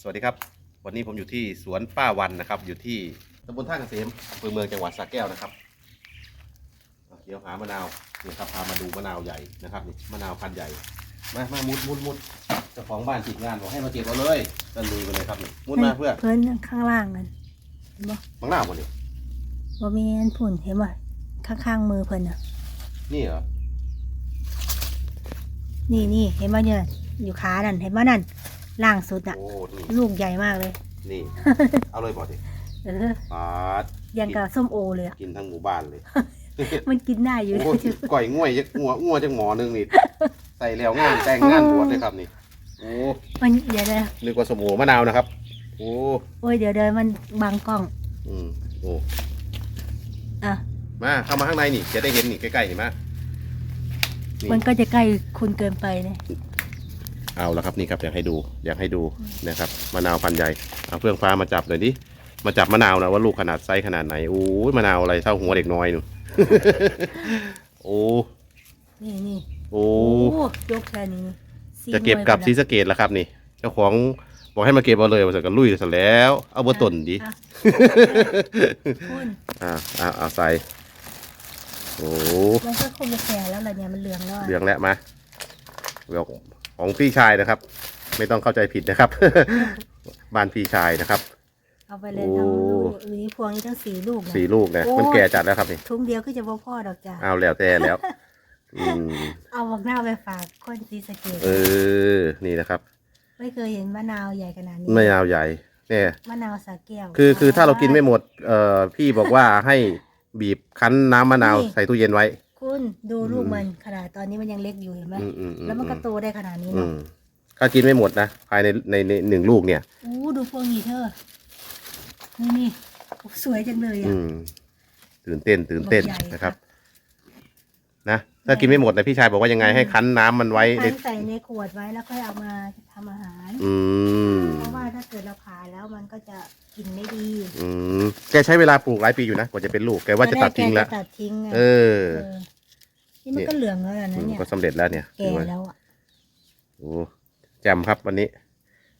สวัสดีครับ วันนี้ผมอยู่ที่สวนป้าวันนะครับ อยู่ที่ตำบลท่าเกษมอำเภอเมืองจังหวัดสระแก้วนะครับอะเดี๋ยวหามะนาวนี่ครับพามาดูมะนาวใหญ่นะครับนี่มะนาวพันธุ์ใหญ่มามามุดมุดมุดเจ้าของบ้านติดงานบอกให้มาเก็บเอาเลยกันลุยไปเลยครับนี่มุดมาเพื่อเพิ่นข้างล่างกันเห็นบ่มังนาวหมดเลยบ่มีอันผุ่นเห็นบ่ข้างๆมือเพิ่นน่ะนี่เหรอนี่นี่เห็นบ่เนี่ย อยู่ขานั่นเห็นบ่นั่นล่างสุดอะ โอ้นี่ลูกใหญ่มากเลย นี่ เอาเลยบอกดิเออปาดยังกับส้มโอเลยอะกินทั้งหมู่บ้านเลยมันกินได้อยู่ โอ้ยก่อยง่วยจักงัวงัวจักหมอหนึงนี่ใส่แล้วงานแต่งงานบวชเลยครับนี่โอ้มันเดี๋ยวเดี๋ยวนึกว่าสมโอมะนาวนะครับ โอ้โอ้ยเดี๋ยวเดี๋ยวมันบังกล้องอืมโอ้อะมาเข้ามาข้างในนี่จะได้เห็นนี่ใกล้ๆนี่มานี่มันก็จะใกล้คุณเกินไปเนี่ย เอาละครับนี่ครับอยากให้ดูอยากให้ดูนะครับมะนาวพันธุ์ใหญ่เอาเพื่องฟ้ามาจับหน่อยดิมาจับมะนาวนะว่าลูกขนาดไซส์ขนาดไหนโอ้ยมะนาวอะไรเท่าหัวเด็กน้อยหนูโอ้นี่นี่โอ้ยกแค่นี้สี่จะเก็บกลับหน่ศรีวยสะเกดแล้วครับนี่ เจ้าของบอกให้มาเก็บเอาเลยมาเสร็จกันลุยเสร็จแล้ว เอาบนต้นดิอะคุณอ่าอ่าเอาใส่โอ้มันก็คงจะแก่แล้วล่ะเนี่ยมันเหลืองแล้วอะเหลืองแล้วมาเดี๋ยว ของพี่ชายนะครับ ไม่ต้องเข้าใจผิดนะครับ บ้านพี่ชายนะครับ เอาไปเลยโอ้ทั้งลูกมีพวงนี้ทั้งสี่ลูกนะสี่ลูกนะโอ้มันแก่จัดแล้วครับนี่ทุ่งเดียวก็จะพ่อพ่อดอกจ้ะเอาแล้วแต่แล้วอืมเอาบักหน้าวไปฝากคนซีสะเกตเออ นี่นะครับ ไม่เคยเห็นมะนาวใหญ่ขนาดนี้ไม่เอาใหญ่เนี่ยมะนาวสาแก้วคือคือถ้าเรากินไม่หมดเอ่อพี่บอกว่าให้บีบคั้นน้ำมะนาวใส่ตู้เย็นไว้ คุณดูลูกอืมมันขนาดตอนนี้มันยังเล็กอยู่เห็นไหมอืมอืมอืมแล้วมันก็โตได้ขนาดนี้อืเนาะมถ้ากินไม่หมดนะภายในในในหนึ่งลูกเนี่ย อู้ดูพวงนี้เธอนี่นี่สวยจังเลยอือะมตื่นเต้น ตื่นเต้นบักใหญ่นะครับครับ นะถ้ากินไม่หมดนะพี่ชายบอกว่ายังไงให้คั้นน้ำมันไว้ในคั้นใส่ในขวดไว้แล้วค่อยเอามาทำอาหาร อืมเพราะว่าถ้าเกิดเราผ่าแล้วมันก็จะกินไม่ดีอืมแกใช้เวลาปลูกหลายปีอยู่นะกว่าจะเป็นลูกแกว่าจะตัดทิ้งแล้วแกจะตัดทิ้งไงเออ เออ นี่มันก็เหลืองแล้วนะอืมเนี่ยก็สำเร็จแล้วเนี่ยแก่แล้วอะโอ้แจมครับวันนี้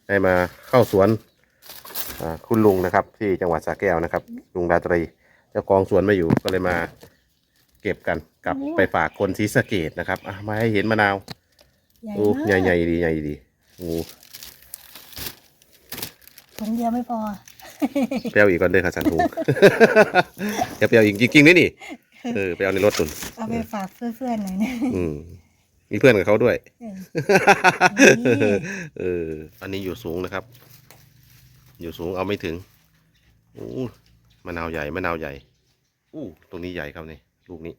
ได้มาเข้าสวนอ่าคุณลุงนะครับ ที่จังหวัดสระแก้วนะครับ ลุงราตรีเจ้าของสวนไม่อยู่ก็เลยมา เก็บกันกลับไปฝากคนศรีสะเกดนะครับอะมาให้เห็นมะนาว ใหญ่โอ้มากใหญ่ใหญ่ดีใหญ่ดีโอ้ถุงเดียวไม่พอ เปรี้ยวอีกก่อนเด้อค่ะสันทุง จะเปรี้ยวอีกจริงๆนี่นี่ เออไปเอาในรถตุนเอาไปฝากเพื่อนๆหน่อยนะอืมมีเพื่อนกับเขาด้วยเออนี่เออ อันนี้อยู่สูงนะครับ อยู่สูงเอาไม่ถึงอู้มะนาวใหญ่มะนาวใหญ่ อู้ตรงนี้ใหญ่ครับนี่ลูกนี้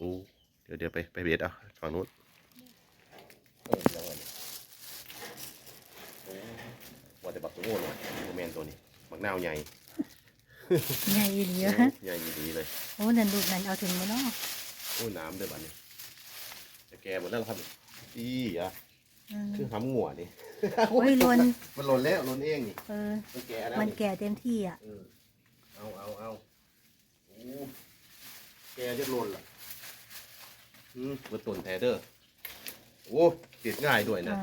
อู้เดี๋ยวเดี๋ยวไปไปเบียดเอาฝั่งนู้นเออแล้วอันนี้โอ้ว่าแต่บักตัวโง่เลยโมแมนตัวนี้บักนาวใหญ่ ใหญ่ดีเยอะใหญ่ดีเลยโอ้นั่นลูกนั้นเอาถึงมาเนาะโอ้น้ำด้อบัดนี้จะแก่หมดแล้วครับอีอะอืมคือหำหัวนี่โอ้ยลนมันหล่นแล้วหล่นเองนี่เออมันแก่แล้วมันแก่เต็มที่อะเอาเอาเอาโอ้แกจะหล่นล่ะอืมมันต้นแทเดอร์โอ้ติดง่ายด้วยนะ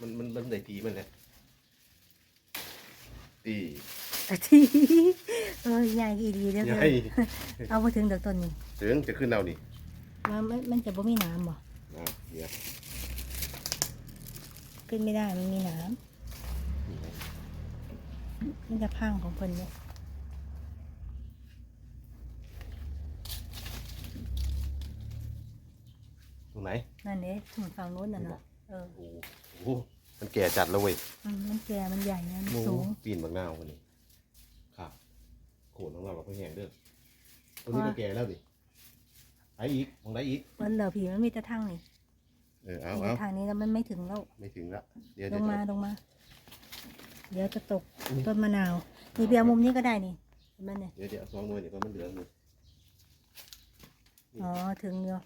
มันมันมันได้ตีมันเลยตี แต่ที่เออใหญ่อีดีเด้อใหญ่ เอาไปถึงดอกต้นนี้ถึงจะขึ้นเอานี่มันมันมันจะบ่มีน้ำบ่อ่าเดี๋ยวขึ้นไม่ได้มันมีน้ำมันจะพังของเพิ่นเนี่ยตรงไหน นั่นเด้ถึงฝั่งโน้นน่ะเนาะเออโอ้โหมันแก่จัดแล้วเว้ยอืมมันแก่มันใหญ่นะมันโอ้สูง ปีนบางหน้าคนนี้ครับโข นของเราเราก็แห้งเด้อตรงนี้ก็แก่แล้วดิไอ้อีกมองได้อีก มันเหลือผีมันมีแต่ทางนี่เออเอามีเอาแต่ทางนี้แล้วมันไม่ถึงแล้ว ไม่ถึงละเดี๋ยวลเดี๋ยวงมาลงมา เดี๋ยวจะตกอุ๊ยต้นมะนาวนี่เบียร์มุมนี้ก็ได้นี่เห็นไหมเนี่ยเดี๋ยวเดี๋ยวเอาสองหน่วยเดี๋ยวมันเหลืองอยู่อ๋อถึงอยู่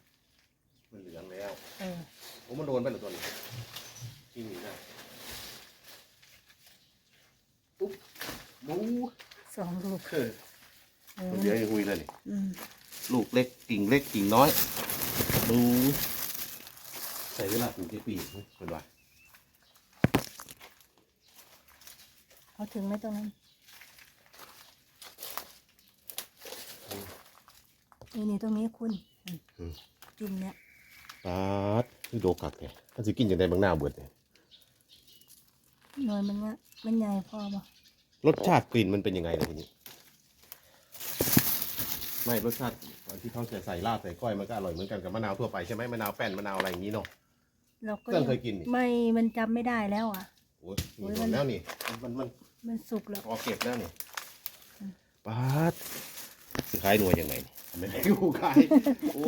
มันเหลืองแล้วเออโอ้มันโดนไปเหรือตัวนี้ที่นี่นะปุ๊บบูสองลูกเออ เออมันเหลืองอยู่คุยเลยนี่อืมลูกเล็กกิ่งเล็กกิ่งน้อยบูใส่เวลาปลูกกี่ปีเป็นว่าเอาถึงไหมตรงนั้นนี่นี่ตรงนี้คุณอืมอืมจุ่มเนี่ยปาดคือโดกักแกมันสิกินจังได๋บางหน้าเบิดเนี่ยหน่วยมันเนี้ยมันใหญ่พอป่ะรสชาติกลิ่นมันเป็นยังไงล่ะทีนี้ ไม่รสชาติตอนที่เขาจะใส่ลาบใส่ก้อยมันก็อร่อยเหมือนกันกับมะนาวทั่วไปใช่ไหมมะนาวแป้นมะนาวอะไรอย่างนี้เนาะเราก็เพื่อนเคยกินนี่ไม่มันจำไม่ได้แล้วอะ โอ้ยโอ้ยมีมันแล้วนี่มันมันมันสุกแล้วพอเก็บแล้วนี่อืมปาดสิขายหน่วยยังไงนี่ไม่ได้กูขายโอ้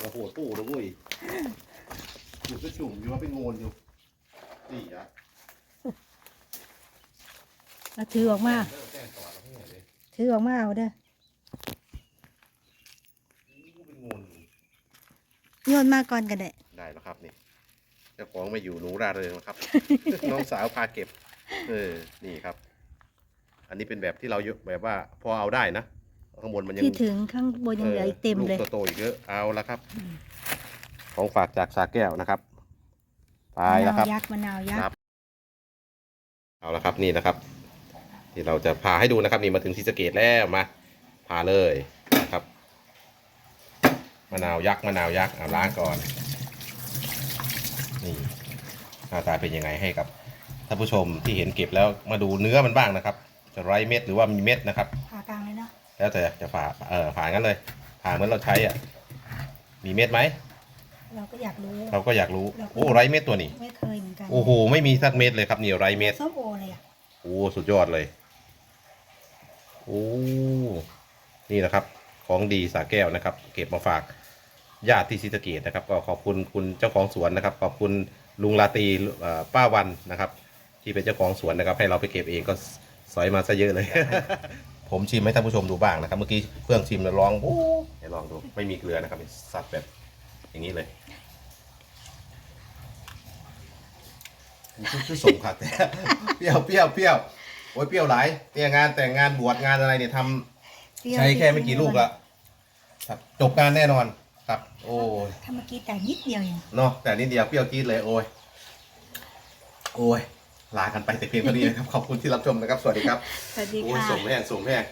โอ้โหตู้นะเว้ยอยู่ก็จุ่มอยู่ว่าเป็นโงนอยู่นี่อะเอาถือออกมาเลิกแจ้งต่อแล้วให้เลยถือออกมาเอาเด้อ เป็นโงนอยู่ โยนมาก่อนกันได้ได้แล้วครับนี่เจ้าของไม่อยู่หนูราเริงแล้วครับ น้องสาวพาเก็บ เออ นี่ครับ อันนี้เป็นแบบที่เรายกแบบว่า พอเอาได้นะข้างบนมันยังที่ถึงข้างบนยังเหลืออีกเต็มเลยลูกโตๆอีกเยอะเอาละครับอืมของฝากจากสาแก้วนะครับไปแล้วครับมะนาวยักษ์มะนาวยักครัษ์บเอาละครับนี่นะครับ ที่เราจะพาให้ดูนะครับ นี่มาถึงศรีสะเกดแล้วมาพาเลยนะครับ มะนาวยักษ์มะนาวยักษ์เอาล้างก่อนนี่หน้าตาเป็นยังไงให้กับท่านผู้ชมที่เห็นเก็บแล้วมาดูเนื้อมันบ้างนะครับ จะไร้เม็ดหรือว่ามีเม็ดนะครับผ่ากลางเลยเนาะแล้วแต่จะผ่าเออผ่างั้นเลยผ่าเหมือนเราใช้อะมีเม็ดไหมเราก็อยากรู้ เราก็อยากรู้เราก็โอ้ไร้เม็ดตัวนี้ไม่เคยเหมือนกันโอ้โหไม่มีสักเม็ดเลยครับนี่ไร้เม็ดส้มโอเลยอะโอ้สุดยอดเลยโอ้นี่นะครับ ของดีสาแก้วนะครับ เก็บมาฝากญาติที่ศรีสะเกดนะครับ ก็ขอบคุณคุณเจ้าของสวนนะครับ ขอบคุณลุงลาตรีเอ่อป้าวันนะครับ ที่เป็นเจ้าของสวนนะครับ ให้เราไปเก็บเองก็สอยมาซะเยอะเลย ผมชิมให้ท่านผู้ชมดูบ้างนะครับ เมื่อกี้เพื่องชิมแล้วลองโอ้ให้ลองดูไม่มีเกลือนะครับสัดแบบอย่างนี้เลยคือคือส่งค่ะแต่เปรี้ยวเปรี้ยวเปรี้ยวโอ้ยเปรี้ยวหลายเนี่ยงานแต่งงานบวชงานอะไรเนี่ยทำเปรี้ ยวใช้แค่ไม่กี่ลูกละครับจบงานแน่นอนครับ โอ้ยถ้าเมื่อกี้แต่นิดเดียวเองเนาะแต่นิดเดียวเปรี้ยวจี๊ดเลยโอ้ยโอ้ยลากันไปแต่เพียงเท่านี้นะครับขอบคุณที่รับชมนะครับ สวัสดีครับสวัสดีโอ้ยค่ะ ส่งแห้งส่งแห้ง